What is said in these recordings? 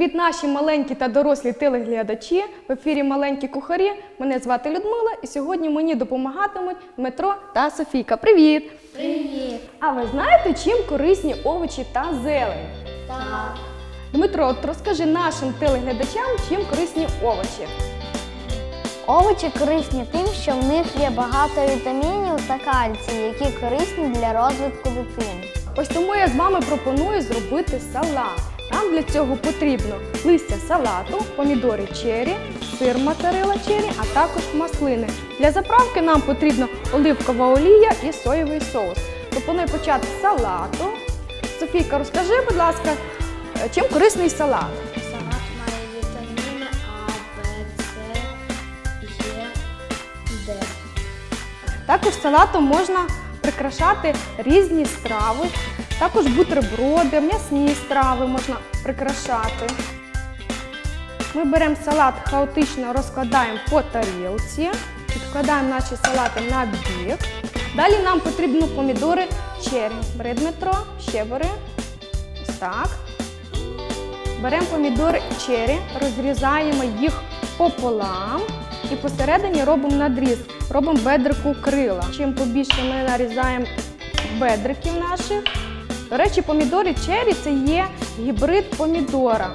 Привіт, наші маленькі та дорослі телеглядачі. В ефірі маленькі кухарі. Мене звати Людмила, і сьогодні мені допомагатимуть Дмитро та Софійка. Привіт! Привіт! А ви знаєте, чим корисні овочі та зелень? Так. Дмитро, от розкажи нашим телеглядачам, чим корисні овочі. Овочі корисні тим, що в них є багато вітамінів та кальцію, які корисні для розвитку дитини. Ось тому я з вами пропоную зробити салат. Нам для цього потрібно листя салату, помідори чері, сир моцарелла чері, а також маслини. Для заправки нам потрібна оливкова олія і соєвий соус. Пропоную почати з салату. Софійка, розкажи, будь ласка, е, чим корисний салат? Салат має вітаміни А, Б, С, Е, Д. Також салатом можна прикрашати різні страви, також бутерброди, м'ясні страви можна прикрашати. Ми беремо салат, хаотично розкладаємо по тарілці, відкладаємо наші салати на бік. Далі нам потрібно помідори черрі. Бери Дмитро, ще бери. Ось так. Беремо помідори черрі, розрізаємо їх пополам і посередині робимо надріз, робимо бедрику крила. Чим побільше ми нарізаємо бедриків наших. До речі, помідори черрі це є гібрид помідора.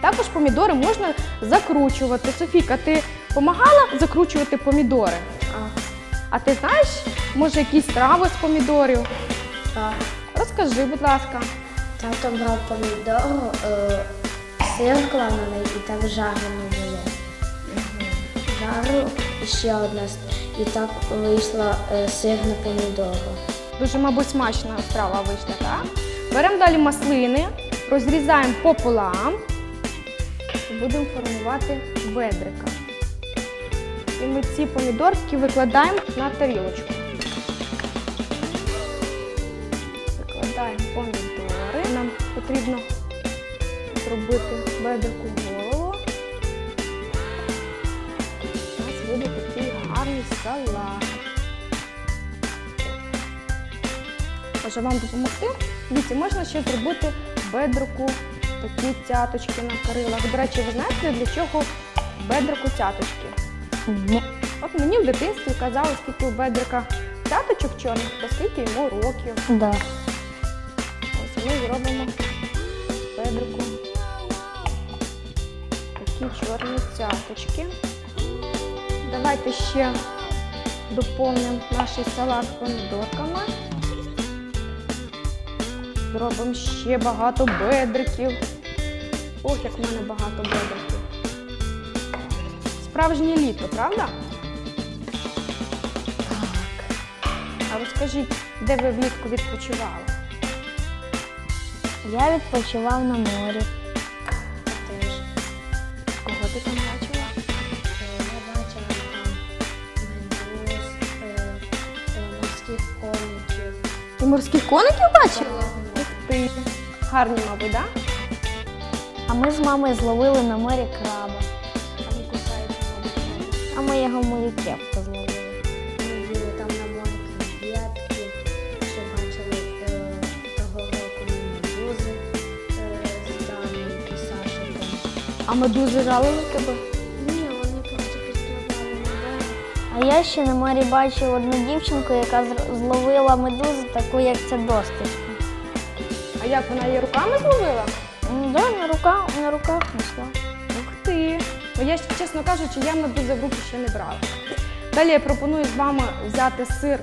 Також помідори можна закручувати. Софійка, ти допомагала закручувати помідори? А, А ти знаєш, може, якісь трави з помідорів? так. Розкажи, будь ласка. Тато брав помідору, е, сир неї і так жарено було. Жару і ще одна. І так вийшла е, сирна помідора. Дуже, мабуть, смачна страва вийшла, так? Беремо далі маслини, розрізаємо пополам і будемо формувати бедрика. І ми ці помідорки викладаємо на тарілочку. Викладаємо помідори. Нам потрібно зробити бедрику салат. Може вам допомогти? Дивіться, можна ще зробити бедрику такі цяточки на крилах. До речі, ви знаєте, для чого бедрику цяточки? Ні. От мені в дитинстві казали, скільки у бедрика цяточок чорних, то скільки йому років. Да. Ось ми зробимо бедрику такі чорні цяточки. Давайте ще доповнимо наш салат помідорками. Зробимо ще багато бедриків. Ох, як в мене багато бедриків. Справжнє літо, правда? Так. А розкажіть, де ви влітку відпочивали? Я відпочивав на морі. Теж. Кого ти там Ти морських коників бачила? Ух ти. Гарні, мабуть, так? Да? А ми з мамою зловили на морі краба. А не кусаються, мабуть. А ми його в мою кепку зловили. Ми їли там на морі креветки, ще бачили е, того року медузи е, з Даною і Сашиком. А медузи жалили тебе? А я ще на морі бачив одну дівчинку, яка зловила медузу, таку як ця досточка. А як вона її руками зловила? М, Да, на руках, на руках несла. Ух ти. Ну я, чесно кажучи, я медузи в руки ще не брала. Далі я пропоную з вами взяти сир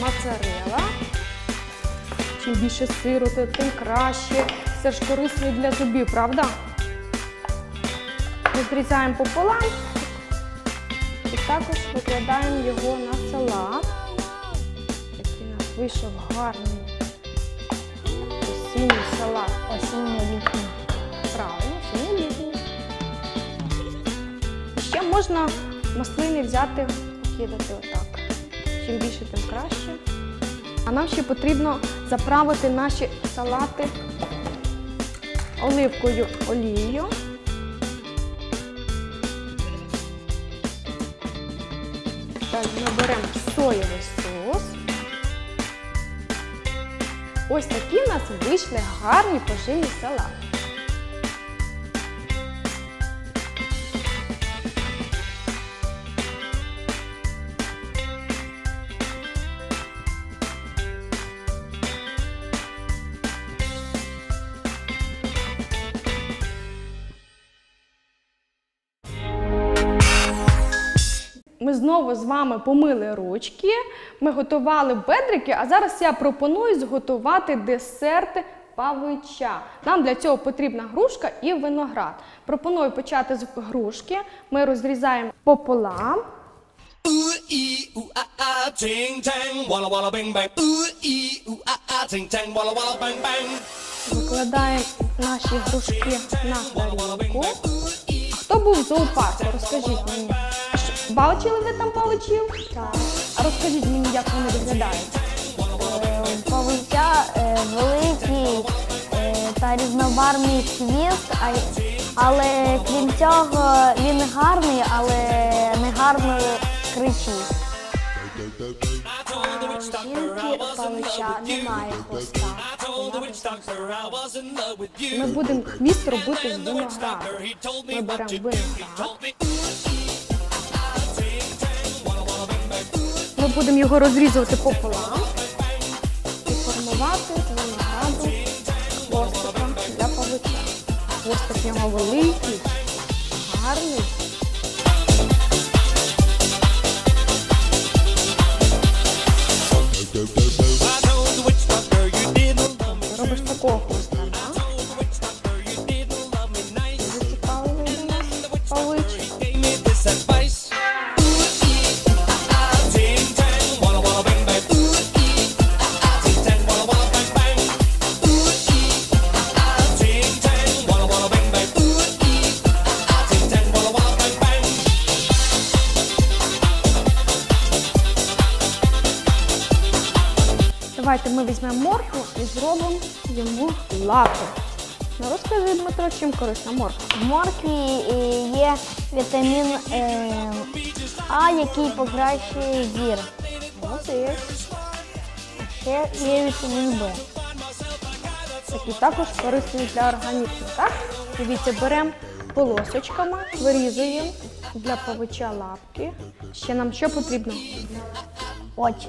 моцарелла. Чим більше сиру, тим краще. Сир ж корисний для зубів, правда? Розрізаємо пополам і також викладаємо його на салат. Такий у нас вийшов гарний осінній салат. Осінньо-літньо. Правильно, синьолітній. Ще можна маслини взяти, кидати отак. Чим більше, тим краще. А нам ще потрібно заправити наші салати оливкою олією. Ми беремо соєвий соус. Ось такі в нас вийшли гарні поживні салати. Знову з вами помили ручки, ми готували бедрики, а зараз я пропоную зготувати десерти павича. Нам для цього потрібна грушка і виноград. Пропоную почати з грушки. Ми розрізаємо пополам. Викладаємо наші грушки на тарілку. Хто був в зоопарку? Розкажіть мені. Бачили ви там павичів? Так. А розкажіть мені, як вони виглядають. Павуття е, великий е, та різнобарвний хвіст, але крім цього він гарний, але не гарно кричить. Жінки павуча немає хвоста. Ми будемо хвіст робити з винограду. Ми беремо виноград. Будемо його розрізувати пополам і формувати з винограду хвостиком для павича. Хвостик в нього великий, гарний. Давайте ми візьмемо моркву і зробимо йому лапи. Ну розкажи, Дмитро, чим корисна морква. В моркві е, є вітамін е, А, який покращує зір. Молодець. Ще є вітамін Б. Які також корисні для організму. Так? Дивіться, беремо полосочками, вирізуємо для павича лапки. Ще нам що потрібно? Очі.